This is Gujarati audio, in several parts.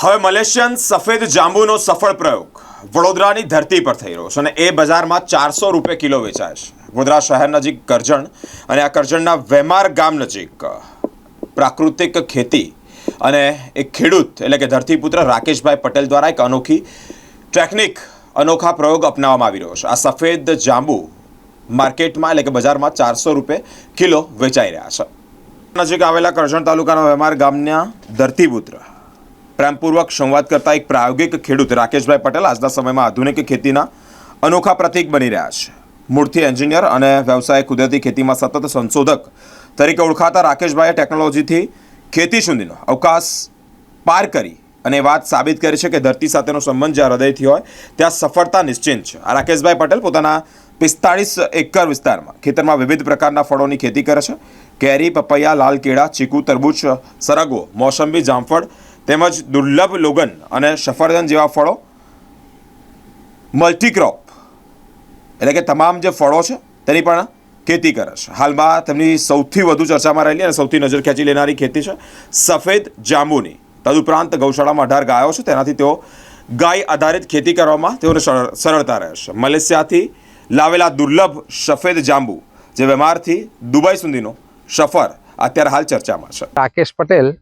હવે મલેશિયન સફેદ જાંબુનો સફળ પ્રયોગ. વડોદરાની ધરતી પર થઈ રહ્યો છે અને એ બજારમાં ચારસો રૂપિયા કિલો વેચાય છે. વડોદરા શહેર નજીક કરજણ અને આ કરજણના વેમાર ગામ નજીક, પ્રાકૃતિક ખેતી અને એક ખેડૂત એટલે કે ધરતીપુત્ર રાકેશભાઈ પટેલ દ્વારા એક અનોખી ટેકનિક, અનોખા પ્રયોગ અપનાવવામાં આવી રહ્યો છે. આ સફેદ જાંબુ માર્કેટમાં એટલે કે બજારમાં ચારસો રૂપિયા કિલો વેચાઈ રહ્યા છે. નજીક આવેલા કરજણ તાલુકાના વેમાર ગામના ધરતીપુત્ર પ્રેમપૂર્વક સંવાદ કરતા એક પ્રાયોગિક ખેડૂત રાકેશભાઈ પટેલ આજના સમયમાં આધુનિક ખેતીના અનોખા પ્રતીક બની રહ્યા છે. મૂળથી એન્જિનિયર અને વ્યવસાય કુદરતી ખેતીમાં સતત સંશોધક તરીકે ઓળખાતા રાકેશભાઈએ ટેકનોલોજીથી ખેતી સુધીનો અવકાશ પાર કરી અને વાત સાબિત કરી છે કે ધરતી સાથેનો સંબંધ જ્યાં હૃદયથી હોય, ત્યાં સફળતા નિશ્ચિત છે. આ રાકેશભાઈ પટેલ પોતાના પિસ્તાળીસ એકર વિસ્તારમાં ખેતરમાં વિવિધ પ્રકારના ફળોની ખેતી કરે છે. કેરી, પપૈયા, લાલ કેળા, ચીકુ, તરબૂચ, સરગવો, મોસંબી, જામફળ તેમજ દુર્લભ લોગન અને સફરજન જેવા ફળો. મલ્ટીક્રોપ. એટલે કે તમામ જે ફળો છે, તેની પણ ખેતી કરે છે. હાલમાં તેમની સૌથી વધુ ચર્ચામાં રહેલી અને સૌથી નજર ખેંચી લેનારી ખેતી છે, સફેદ જાંબુની. તદુપરાંત ગૌશાળામાં અઢાર ગાયો છે, તેનાથી તેઓ ગાય આધારિત ખેતી કરવામાં તેઓને સરળ- સરળતા રહે છે. મલેશિયાથી લાવેલા દુર્લભ સફેદ જાંબુ, જે વેમારથી દુબઈ સુધીનો સફર, અત્યારે હાલ ચર્ચામાં છે. રાકેશ પટેલ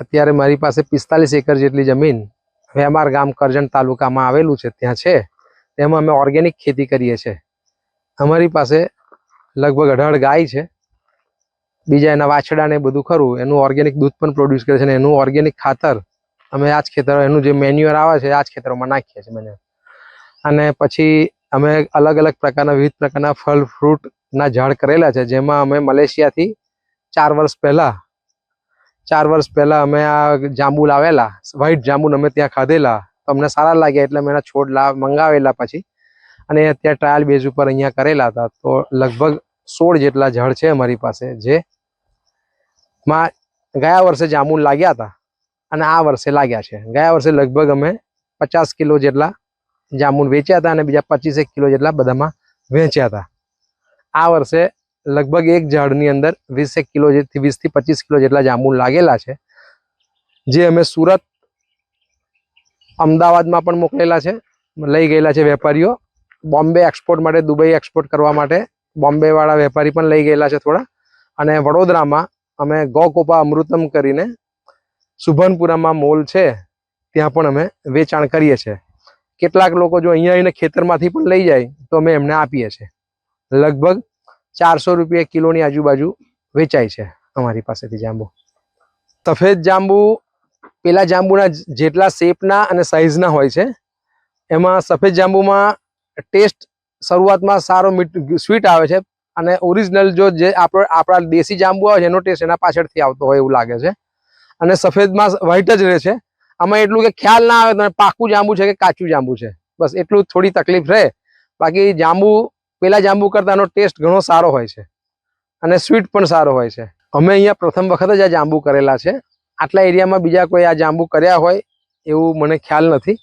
અત્યારે મારી પાસે પિસ્તાલીસ એકર જેટલી જમીન વેમાર ગામ કરજણ તાલુકામાં આવેલું છે, ત્યાં છે. તેમાં અમે ઓર્ગેનિક ખેતી કરીએ છીએ. અમારી પાસે લગભગ અઢાર ગાય છે. બીજા એના વાછડા ને બધું ખરું, એનું ઓર્ગેનિક દૂધ પણ પ્રોડ્યુસ કરે છે અને એનું ઓર્ગેનિક ખાતર અમે આ જ ખેતર, એનું જે મેન્યુઅર આવે છે આ જ ખેતરોમાં નાખીએ છીએ મેન્યુઅર અને પછી અમે અલગ અલગ પ્રકારના, વિવિધ પ્રકારના ફળ ફ્રૂટના ઝાડ કરેલા છે, જેમાં અમે મલેશિયાથી ચાર વર્ષ પહેલા ચાર વર્ષ પહેલા અમે આ જાંબુ લાવેલા વ્હાઈટ જાંબુ અમે ત્યાં ખાધેલા. અમને સારા લાગ્યા એટલે અમે એના છોડ લાવ મંગાવેલા પછી. અને અત્યારે ટ્રાયલ બેઝ ઉપર અહીંયા કરેલા હતા. તો લગભગ સોળ જેટલા ઝાડ છે અમારી પાસે જે માં ગયા વર્ષે જાંબુ લાગ્યા હતા. અને આ વર્ષે લાગ્યા છે. ગયા વર્ષે લગભગ અમે પચાસ કિલો જેટલા જાંબુ વેચ્યા હતા અને બીજા પચીસેક કિલો જેટલા બધામાં વેચ્યા હતા. આ વર્ષે લગભગ એક ઝાડની અંદર વીસેક કિલો જેથી વીસથી પચીસ કિલો જેટલા જાંબુ લાગેલા છે, જે અમે સુરત અમદાવાદમાં પણ મોકલેલા છે. લઈ ગયેલા છે વેપારીઓ. બોમ્બે એક્સપોર્ટ માટે, દુબઈ એક્સપોર્ટ કરવા માટે બોમ્બેવાળા વેપારી પણ લઈ ગયેલા છે થોડા. અને વડોદરામાં અમે ગોકોપા અમૃતમ કરીને સુભનપુરામાં મોલ છે, ત્યાં પણ અમે વેચાણ કરીએ છીએ. કેટલાક લોકો જો અહીંયા આવીને ખેતરમાંથી પણ લઈ જાય, તો અમે એમને આપીએ છીએ. લગભગ ચારસો રૂપિયા કિલોની આજુબાજુ વેચાય છે અમારી પાસેથી જાંબુ. સફેદ જાંબુ, પેલા જાંબુના જેટલા શેપના અને સાઈઝના હોય છે, એમાં સફેદ જાંબુમાં ટેસ્ટ શરૂઆતમાં સારો સ્વીટ આવે છે અને ઓરિજિનલ જો જે આપણો આપણા દેશી જાંબુ આવે છે, એનો ટેસ્ટ એના પાછળથી આવતો હોય એવું લાગે છે. અને સફેદમાં વ્હાઈટ જ રહે છે. આમાં એટલું કે ખ્યાલ ના આવે તો પાકું જાંબુ છે કે કાચું જાંબુ છે. બસ એટલું થોડી તકલીફ રહે. બાકી જાંબુ પેલા જાંબુ કરતા એનો ટેસ્ટ ઘણો સારો હોય છે અને સ્વીટ પણ સારો હોય છે. અમે અહીંયા પ્રથમ વખત જ આ જાંબુ કરેલા છે. આટલા એરિયામાં બીજા કોઈ આ જાંબુ કર્યા હોય એવું મને ખ્યાલ નથી.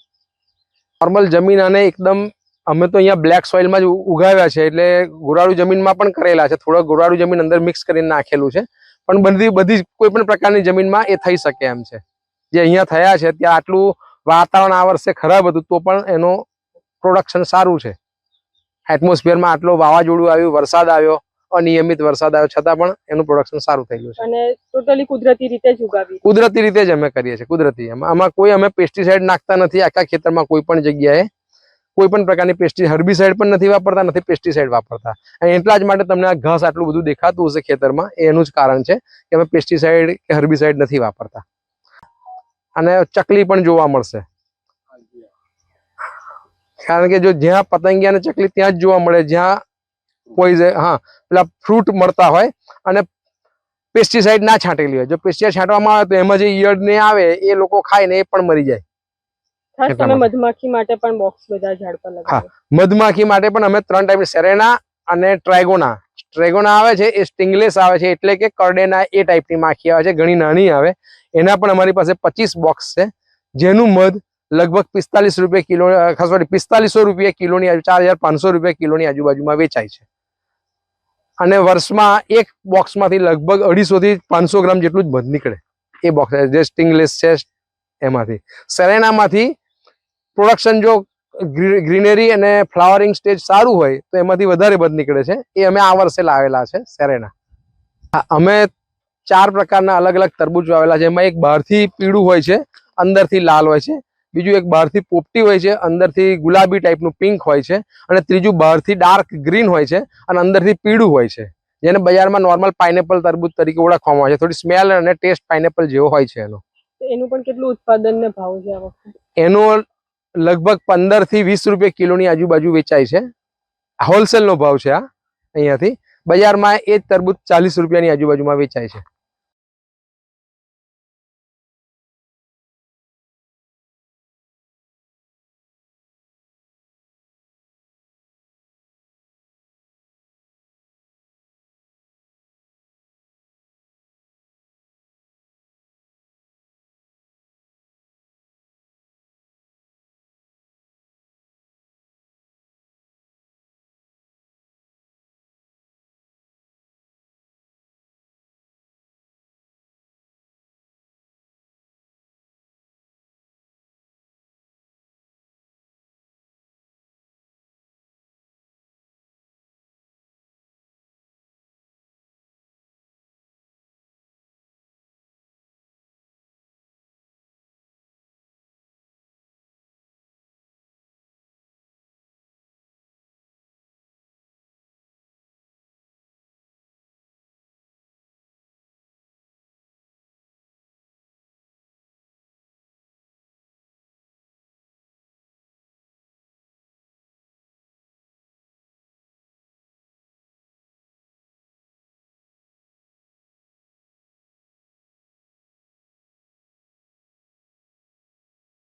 નોર્મલ જમીન અને એકદમ અમે તો અહીંયા બ્લેક સોઇલમાં જ ઉગાવ્યા છે એટલે ગોરાળુ જમીનમાં પણ કરેલા છે. થોડો ગોરાળુ જમીન અંદર મિક્સ કરીને નાખેલું છે. પણ બધી બધી કોઈ પણ પ્રકારની જમીનમાં એ થઈ શકે એમ છે. જે અહીંયા થયા છે, ત્યાં આટલું વાતાવરણ આ વર્ષે ખરાબ હતું તો પણ એનું પ્રોડક્શન સારું છે. એટમોસ્ફિયરમાં આટલો વાવાઝોડું આવ્યું વરસાદ આવ્યો અનિયમિત વરસાદ આવ્યો છતાં પણ એનું પ્રોડક્શન સારું થયેલું છે. અને ટોટલી કુદરતી રીતે જ ઉગાવી. કુદરતી રીતે જ અમે કરીએ છીએ કુદરતી. આમાં કોઈ અમે પેસ્ટિસાઇડ નાખતા નથી આખા ખેતરમાં કોઈ પણ જગ્યાએ. કોઈ પણ પ્રકારની પેસ્ટિ હર્બિસાઇડ પણ નથી વાપરતા નથી પેસ્ટિસાઇડ વાપરતા. અને એટલા જ માટે તમને આ ઘાસ આટલું બધું દેખાતું હશે ખેતરમાં એનું જ કારણ છે કે અમે પેસ્ટિસાઇડ કે હર્બિસાઇડ નથી વાપરતા. અને ચકલી પણ જોવા મળશે. કારણ કે જો જ્યાં પતંગિયા અને ચકલી ત્યાં જ જોવા મળે જ્યાં કોઈ હા પેલા ફ્રૂટ મળતા હોય અને પેસ્ટિસાઇડ ના છાંટેલી હોય. જો પેસ્ટિસાઇડ છાંટવામાં આવે તો એમાં જે ઈયળ ને આવે એ લોકો ખાય ને એ પણ મરી જાય. ખાસ તમે મધમાખી માટે પણ બોક્સ બધા ઝાડ પર લગાવ્યા મધમાખી માટે પણ અમે ત્રણ ટાઈપ સેરેના અને ટ્રાઇગોના ટ્રેગોના આવે છે એ સ્ટિંગલેસ આવે છે એટલે કે કરડેના એ ટાઈપની માખી આવે છે ઘણી નાની આવે. એના પણ અમારી પાસે પચીસ બોક્સ છે. જેનું મધ લગભગ પિસ્તાલીસ રૂપિયા કિલો સોરી પિસ્તાલીસો રૂપિયા કિલોની ચાર હજાર પાંચસો રૂપિયા કિલોની આજુબાજુમાં વેચાય છે. અને વર્ષમાં એક બોક્સમાંથી લગભગ અઢીસોથી પાંચસો ગ્રામ જેટલું જ મધ નીકળે. એ બોક્સ જે સ્ટિંગલેસ છે એમાંથી. સેરેનામાંથી પ્રોડક્શન જો ગ્રીનરી અને ફ્લાવરિંગ સ્ટેજ સારું હોય, તો એમાંથી વધારે બધ નીકળે છે. એ અમે આ વર્ષે લાવેલા છે સેરેના. અમે ચાર પ્રકારના અલગ અલગ તરબૂચ વાવેલા છે. એમાં એક બહારથી પીળું હોય છે, અંદરથી લાલ હોય છે. બીજું એક બહારથી પોપટી હોય છે અંદરથી ગુલાબી ટાઈપનું પિંક હોય છે અને ત્રીજું બહારથી ડાર્ક ગ્રીન હોય છે અને અંદરથી પીળું હોય છે. જેને બજારમાં નોર્મલ પાઇનેપલ તરબૂચ તરીકે ઓળખવામાં આવે છે. થોડી સ્મેલ અને ટેસ્ટ પાઇનેપલ જેવો હોય છે એનો. એનું પણ કેટલું ઉત્પાદન ને ભાવ છે આ વખતે? એનો લગભગ પંદરથી વીસ રૂપિયા કિલોની આજુબાજુ વેચાય છે. હોલસેલ નો ભાવ છે આ અહીંયાથી. બજારમાં એ જ તરબૂચ ચાલીસ રૂપિયાની આજુબાજુમાં વેચાય છે.